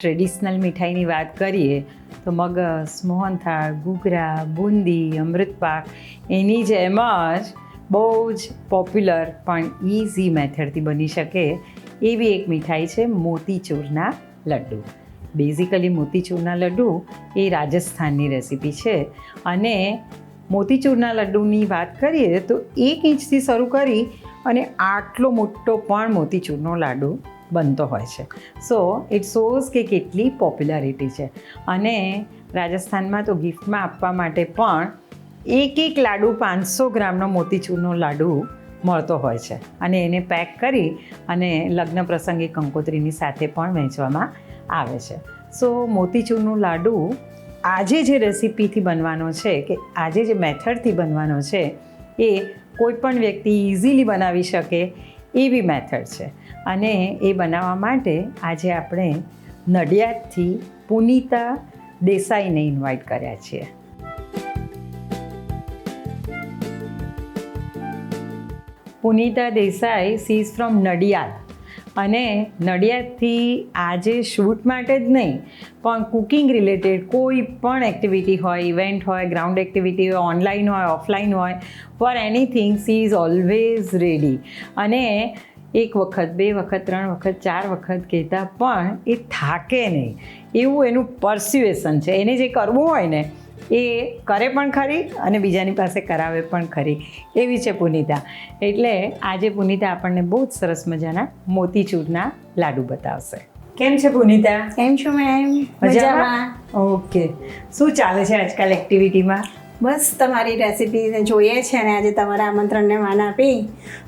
Traditional મીઠાઈની વાત કરીએ, તો મગસ મોહનથાળ ઘૂઘરા, બુંદી, અમૃતપાક, એની જેમ જ બહુ જ પોપ્યુલર પણ ઇઝી મેથડથી બની શકે એવી એક મીઠાઈ છે મોતીચૂરના લડ્ડુ. બેઝિકલી મોતીચૂરના લડ્ડુ એ રાજસ્થાનની રેસિપી છે અને મોતીચૂરના લડ્ડુની વાત કરીએ તો એક ઇંચથી શરૂ કરી અને આટલો મોટો પણ મોતીચૂરનો લાડુ બનતો હોય છે. સો ઇટ શોઝ કે કેટલી પોપ્યુલારિટી છે. અને રાજસ્થાનમાં તો ગિફ્ટમાં આપવા માટે પણ એક એક લાડુ પાંચસો ગ્રામનો મોતીચૂરનો લાડુ મળતો હોય છે. અને એને પેક કરી અને લગ્ન પ્રસંગે કંકોત્રીની સાથે પણ વહેંચવામાં આવે છે. સો મોતીચૂરનું લાડુ આજે જે રેસિપીથી બનવાનો છે કે આજે જે મેથડથી બનવાનો છે એ કોઈ પણ વ્યક્તિ ઇઝીલી બનાવી શકે. એવી મેથડ છે. અને એ બનાવવા માટે આજે આપણે નડિયાદથી પુનીતા દેસાઈને ઇન્વાઇટ કર્યા છીએ. Punita Desai she is from Nadiad. અને નડિયાદથી આજે શૂટ માટે જ નહીં, પણ કુકિંગ રિલેટેડ કોઈ પણ એક્ટિવિટી હોય, ઇવેન્ટ હોય, ગ્રાઉન્ડ એક્ટિવિટી હોય, ઓનલાઈન હોય, ઓફલાઈન હોય, for anything she is always ready. અને એક વખત, બે વખત, ત્રણ વખત, ચાર વખત કહેતા પણ એ થાકે નહીં. એવું એનું પરસ્યુએશન છે. એને જે કરવું હોય ને એ કરે પણ ખરી અને બીજાની પાસે કરાવે પણ ખરી. એવી છે પુનિતા. એટલે આજે પુનિતા આપણને બહુ જ સરસ મજાના મોતીચૂરના લાડુ બતાવશે. કેમ છે પુનિતા? કેમ છો મેમ મજામાં? ઓકે. શું ચાલે છે આજકાલ એક્ટિવિટીમાં બસ તમારી રેસિપીને જોઈએ છે અને આજે તમારા આમંત્રણને માન આપી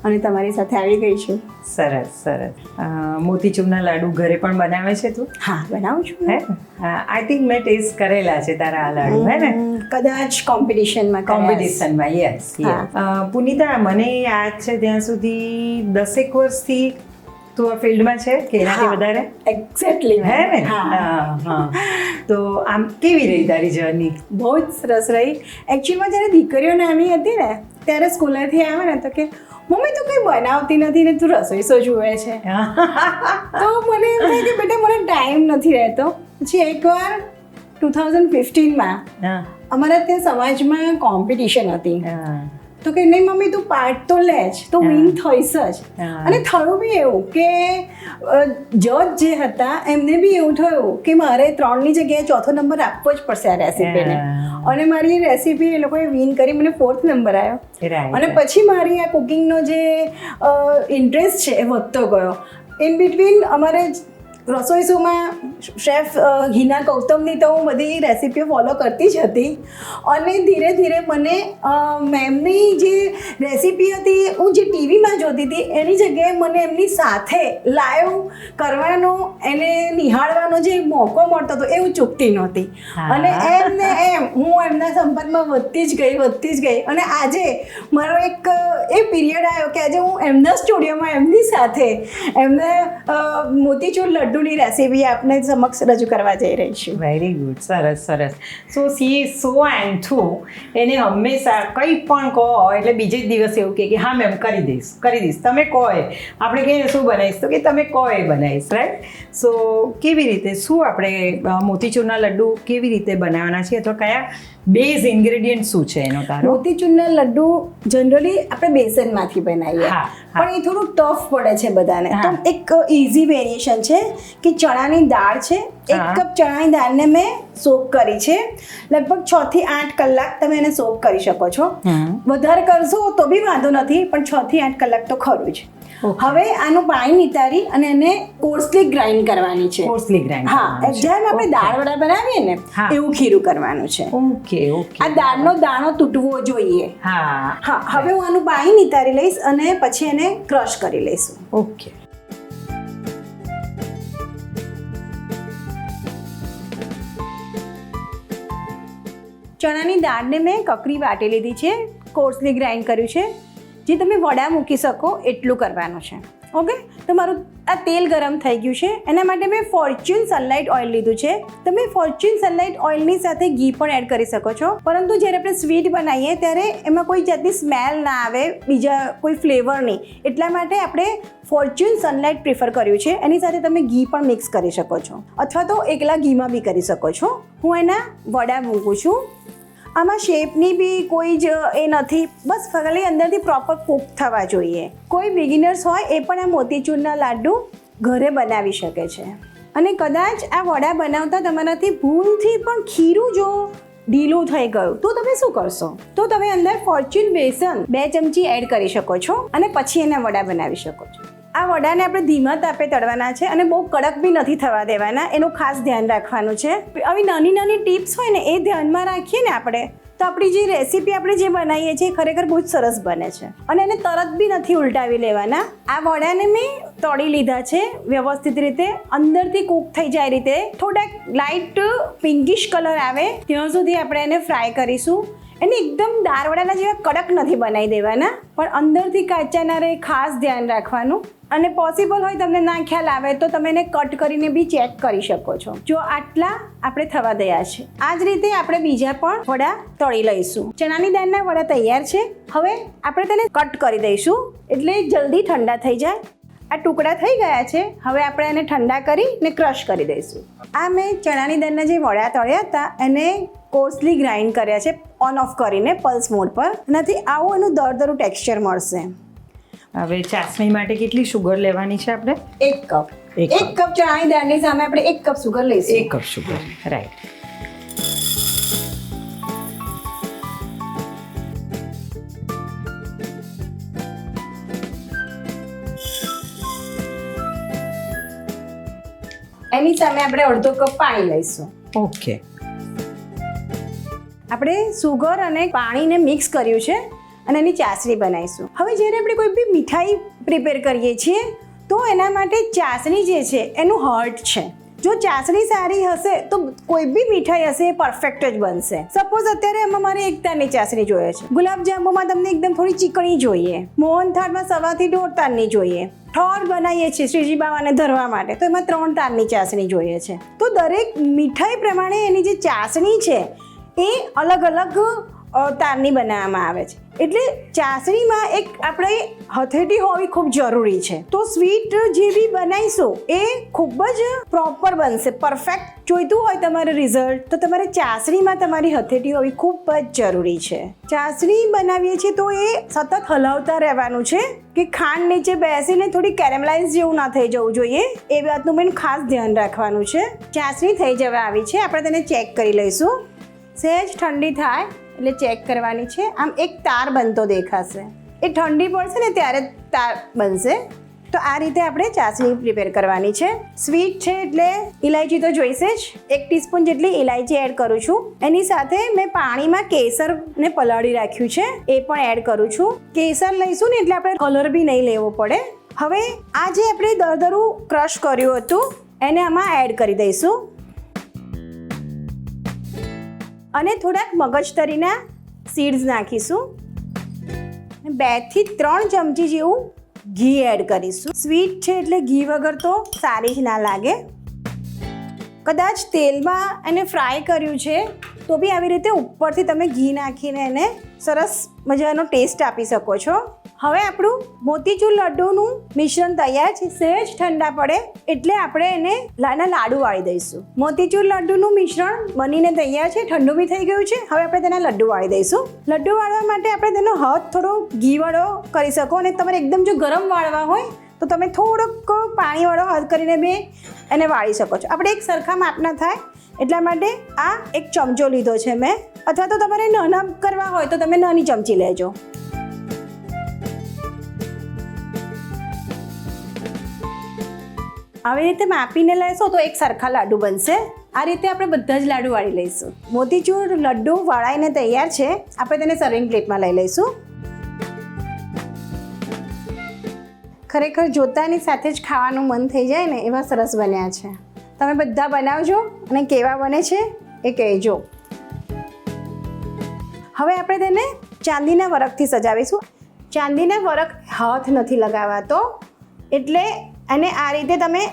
અને તમારી સાથે આવી ગઈ છું. સરસ સરસ. મોતીચૂરના લાડુ ઘરે પણ બનાવે છે તું? હા બનાવું છું. હે? આઈ થિંક મેં ટેસ્ટ કરેલા છે તારા આ લાડુ હે ને? કદાચ કોમ્પિટિશનમાં કોમ્પિટિશનમાં યસ પુનિતા મને યાદ છે ત્યાં સુધી દસેક વર્ષથી તું આ ફિલ્ડમાં છે કે એનાથી વધારે? એક્ઝેક્ટલી હે ને? હા. હા તો આમ કેવી રહી તારી જર્ની બહુ જ સરસ રહી. એકચ્યુઅલમાં જ્યારે દીકરીઓ નાની હતી ને ત્યારે સ્કૂલેથી આવે ને તો કે મમ્મી તું કંઈ બનાવતી નથી ને તું રસોઈ શો જુએ છે. તો મને એમ થાય કે બેટા મને ટાઈમ નથી રહેતો. પછી એકવાર ટુ થાઉઝન્ડ ફિફ્ટીનમાં અમારા ત્યાં સમાજમાં કોમ્પિટિશન હતી. હા, તો કે નહીં મમ્મી તું પાર્ટ તો લે જ. તો વિન થઈશ જ. અને થયું બી એવું કે જજ જે હતા એમને બી એવું થયું કે મારે ત્રણની જગ્યાએ ચોથો નંબર આપવો જ પડશે આ રેસીપીને અને મારી રેસીપી એ લોકોએ વિન કરી મને ફોર્થ નંબર આવ્યો અને પછી મારી આ કુકિંગનો જે ઇન્ટરેસ્ટ છે એ વધતો ગયો. ઇન બિટવીન અમારે રસોઈ શોમાં શેફ હિના ગૌતમની તો હું બધી રેસીપીઓ ફોલો કરતી જ હતી. અને ધીરે ધીરે મને મેમની જે રેસીપી હતી હું જે ટીવીમાં જોતી હતી એની જગ્યાએ મને એમની સાથે લાઈવ કરવાનો એને નિહાળવાનો જે મોકો મળતો હતો એવું ચૂકતી નહોતી. અને એમને એમ હું એમના સંપર્કમાં વધતી જ ગઈ વધતી જ ગઈ. અને આજે મારો એક એ પીરિયડ આવ્યો કે આજે હું એમના સ્ટુડિયોમાં એમની સાથે એમને મોતીચૂર લડ્ડુની રેસીપી આપને સમક્ષ રજૂ કરવા જઈ રહી છું. વેરી ગુડ સરસ સરસ. So she so and through એને હંમેશા કંઈ પણ કહો એટલે બીજે જ દિવસ એવું કે, હા, મેમ, કરી દઈશ કરી દઈશ. તમે કહો એ. આપણે કહીએ, શું બનાવીશ? તો કે, તમે કહો એ બનાવીશ. રાઈટ સો કેવી રીતે, શું આપણે મોતીચૂરના લડ્ડુ કેવી રીતે બનાવવાના છે અથવા કયા બેઝ ઇન્ગ્રેડિયન્ટ શું છે એનો તારો? મોતીચૂરના લડ્ડુ જનરલી આપણે બેસનમાંથી બનાવીએ. પણ એ થોડું ટફ પડે છે બધાને. તો એક ઇઝી વેરિએશન છે કે ચણાની દાળ છે. એક કપ ચણાની દાળને મેં સોક કરી છે. લગભગ છ થી આઠ કલાક તમે એને સોક કરી શકો છો. વધારે કરશો તો બી વાંધો નથી પણ છ થી આઠ કલાક તો ખરું જ. હવે આનું પાણી નિતારી અને એને કોર્સલી ગ્રાઇન્ડ કરવાની છે. કોર્સલી ગ્રાઇન્ડ હા જેમ આપણે દાળ વડા બનાવીએ ને એવું ખીરું કરવાનું છે. Okay okay. આ દાળનો દાણો તૂટવો જોઈએ. હા. હા હવે હું આનું પાણી નિતારી લઈશ અને પછી એને ક્રશ કરી લઈશું. ઓકે. ચણાની દાળને મેં કકરી વાટી લીધી છે કોર્સલી ગ્રાઇન્ડ કર્યું છે. જે તમે વડા મૂકી શકો એટલું કરવાનું છે. ઓકે તો મારું આ તેલ ગરમ થઈ ગયું છે. એના માટે મેં ફોર્ચ્યુન સનલાઇટ ઓઇલ લીધું છે. તમે ફોર્ચ્યુન સનલાઇટ ઓઇલની સાથે ઘી પણ એડ કરી શકો છો. પરંતુ જ્યારે આપણે સ્વીટ બનાવીએ ત્યારે એમાં કોઈ જાતની સ્મેલ ના આવે, બીજા કોઈ ફ્લેવર નહીં. એટલા માટે આપણે ફોર્ચ્યુન સનલાઇટ પ્રિફર કર્યું છે. એની સાથે તમે ઘી પણ મિક્સ કરી શકો છો. અથવા તો એકલા ઘીમાં બી કરી શકો છો. હું એના વડા મૂકું છું. આમાં શેપની બી કોઈ જ, એ નથી. બસ ખાલી અંદરથી પ્રોપર કૂક થવા જોઈએ. કોઈ બિગિનર્સ હોય, એ પણ આ મોતીચૂરના લાડુ ઘરે બનાવી શકે છે. અને કદાચ આ વડા બનાવતા તમારાથી ભૂલથી પણ ખીરું જો ઢીલું થઈ ગયું, તો તમે શું કરશો? તો તમે અંદર ફોર્ચ્યુન બેસન બે ચમચી એડ કરી શકો છો અને પછી એના વડા બનાવી શકો છો. આ વડાને આપણે ધીમા તાપે તળવાના છે અને બહુ કડક બી નથી થવા દેવાના, એનું ખાસ ધ્યાન રાખવાનું છે. આવી નાની નાની ટિપ્સ હોય ને, એ ધ્યાનમાં રાખીએ ને આપણે, તો આપણી જે રેસીપી આપણે જે બનાવીએ છીએ ખરેખર બહુ જ સરસ બને છે. અને એને તરત બી નથી ઉલટાવી લેવાના. આ વડાને મેં તળી લીધા છે, વ્યવસ્થિત રીતે, અંદરથી કૂક થઈ જાય રીતે. થોડાક લાઇટ પિંકિશ કલર આવે, ત્યાં સુધી આપણે એને ફ્રાય કરીશું. એને એકદમ દાળવડાના જેવા કડક નથી બનાવી દેવાના, પણ અંદરથી કાચા ના રહે ખાસ ધ્યાન રાખવાનું. અને પોસિબલ હોય તમને ના ખ્યાલ આવે તો તમે એને કટ કરીને બી ચેક કરી શકો છો. જો આટલા આપણે થવા દયા છે. આ જ રીતે આપણે બીજા પણ વડા તળી લઈશું. ચણાની દાળના વડા તૈયાર છે. હવે આપણે તેને કટ કરી દઈશું. એટલે જલ્દી ઠંડા થઈ જાય. આ ટુકડા થઈ ગયા છે. હવે આપણે એને ઠંડા કરી ને ક્રશ કરી દઈશું. આ મેં ચણાની દાળના જે વડા તળ્યા હતા, એને કોર્સલી ગ્રાઇન્ડ કર્યા છે. ઓન ઓફ કરીને પલ્સ મોડ પર. એનાથી આવું એનું દરદરું ટેક્સચર મળશે. હવે ચાસણી માટે કેટલી શુગર લેવાની છે આપણે? એક કપ એક કપ ચણાની દાળની સામે આપણે એક કપ સુગર લઈશું. એક કપ શુગર રાઈટ એની સામે આપણે અડધો કપ પાણી લઈશું. ઓકે આપણે સુગર અને પાણીને મિક્સ કર્યું છે. અને એની ચાસણી બનાવીશું. હવે જ્યારે આપણે કોઈ બી મીઠાઈ પ્રિપેર કરીએ છીએ, તો એના માટે ચાસણી જે છે, એનું હર્ટ છે. જો ચાસણી સારી હશે, તો કોઈ બી મીઠાઈ હશે એ પરફેક્ટ જ બનશે. સપોઝ અત્યારે એમાં મારે એક તારની ચાસણી જોઈએ છે. ગુલાબજાંબુમાં તમને એકદમ થોડી ચીકણી જોઈએ. મોહનથાળમાં સવાથી દોઢ તારની જોઈએ. ઠોર બનાવીએ છીએ શ્રીજી બાવાને ધરવા માટે, તો એમાં ત્રણ તારની ચાસણી જોઈએ છે. તો દરેક મીઠાઈ પ્રમાણે એની જે ચાસણી છે, એ અલગ અલગ તારની બનાવવામાં આવે છે. એટલે ચાસણીમાં એક આપણે હથેટી હોવી ખૂબ જરૂરી છે. તો સ્વીટ જે બી બનાવીશું, એ ખૂબ જ પ્રોપર બનશે, પરફેક્ટ. જોઈતું હોય તમારે રિઝલ્ટ, તો તમારે ચાસણીમાં તમારી હથેટી હોવી ખૂબ જ જરૂરી છે. ચાસણી બનાવીએ છીએ તો એ સતત હલાવતા રહેવાનું છે કે ખાંડ નીચે બેસીને થોડી કેરેમલાઇઝ જેવું ના થઈ જવું જોઈએ, એ વાતનું મેં ખાસ ધ્યાન રાખવાનું છે. ચાસણી થઈ જવા આવી છે, આપણે તેને ચેક કરી લઈશું. સહેજ ઠંડી થાય એટલે ચેક કરવાની છે. આમ એક તાર બનતો દેખાશે. એ ઠંડી પડશે ને ત્યારે તાર બનશે. તો આ રીતે આપણે ચાસણી પ્રિપેર કરવાની છે. સ્વીટ છે એટલે ઇલાયચી તો જોઈશે જ. એક ટીસ્પૂન જેટલી ઇલાયચી એડ કરું છું. એની સાથે મેં પાણીમાં કેસરને પલાળી રાખ્યું છે. એ પણ એડ કરું છું. કેસર લઈશું ને એટલે આપણે કલર બી નહીં લેવો પડે. હવે આ જે આપણે દરદરું ક્રશ કર્યું હતું, એને આમાં એડ કરી દઈશું. અને થોડાક મગજતરીના સીડ્સ નાખીશું. બેથી ત્રણ ચમચી જેવું ઘી એડ કરીશું. સ્વીટ છે એટલે ઘી વગર તો સારી જ ના લાગે. કદાચ તેલમાં એને ફ્રાય કર્યું છે, તો બી આવી રીતે ઉપરથી તમે ઘી નાખીને એને સરસ મજાનો ટેસ્ટ આપી શકો છો. હવે આપણું મોતીચૂર લડ્ડુનું મિશ્રણ તૈયાર છે. સહેજ ઠંડા પડે એટલે આપણે એને લાના લાડુ વાળી દઈશું. મોતીચૂર લડ્ડુનું મિશ્રણ બનીને તૈયાર છે. ઠંડુ બી થઈ ગયું છે. હવે આપણે તેના લડ્ડુ વાળી દઈશું. લડ્ડુ વાળવા માટે આપણે તેનો હાથ થોડો ઘીવાળો કરી શકો અને તમારે એકદમ જો ગરમ વાળવા હોય તો તમે થોડોક પાણીવાળો હાથ કરીને બે એને વાળી શકો છો. આપણે એક સરખા માપના થાય એટલા માટે આ એક ચમચો લીધો છે મેં. અથવા તો તમારે નાના કરવા હોય તો તમે નાની ચમચી લેજો. આવી રીતે માપીને લેશો તો એક સરખા લાડુ બનશે. આ રીતે આપણે બધા જ લાડુ વાળી લઈશું. મોતીચૂર લડ્ડુ વળાઈને તૈયાર છે. આપણે તેને સર્વિંગ પ્લેટમાં લઈ લઈશું. ખરેખર જોતાની સાથે જ ખાવાનું મન થઈ જાય ને એવા સરસ બન્યા છે. તમે બધા બનાવજો અને કેવા બને છે એ કહેજો. હવે આપણે તેને ચાંદીના વરખથી સજાવીશું. ચાંદીના વરખ હાથ નથી લગાવાતો. એટલે અને આ રીતે તમે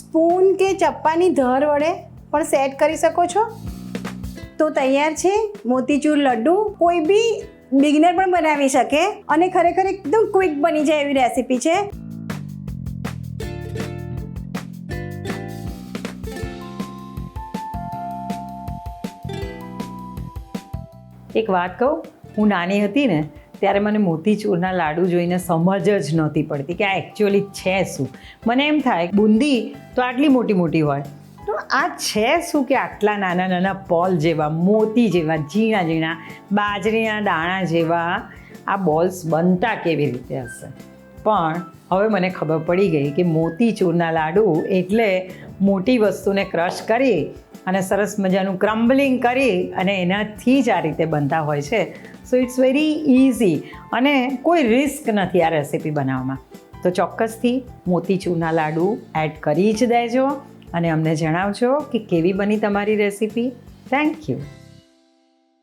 સ્પૂન કે ચપ્પાની ધર વડે પણ સેટ કરી શકો છો. તો તૈયાર છે મોતીચૂર લડ્ડુ. કોઈ બી બિગનર પણ બનાવી શકે અને ખરેખર એકદમ ક્વિક બની જાય એવી રેસીપી છે. એક વાત કહું, હું નાની હતી ને ત્યારે મને મોતીચૂરના લાડુ જોઈને સમજ જ નહોતી પડતી કે આ એકચ્યુઅલી છે શું? મને એમ થાય, બુંદી તો આટલી મોટી મોટી હોય. તો આ છે શું કે આટલા નાના નાના પોલ જેવા, મોતી જેવા, ઝીણા ઝીણા, બાજરીના દાણા જેવા આ બોલ્સ બનતા કેવી રીતે હશે? પણ હવે મને ખબર પડી ગઈ કે મોતીચૂરના લાડુ એટલે મોટી વસ્તુને ક્રશ કરી અને સરસ મજાનું ક્રમ્બલિંગ કરી અને એનાથી જ આ રીતે બનતા હોય છે. સો ઇટ્સ વેરી ઇઝી અને કોઈ રિસ્ક નથી આ રેસીપી બનાવવામાં. તો ચોક્કસથી મોતીચૂરના લાડુ એડ કરી જ દેજો અને અમને જણાવજો કે કેવી બની તમારી રેસીપી થેન્ક યુ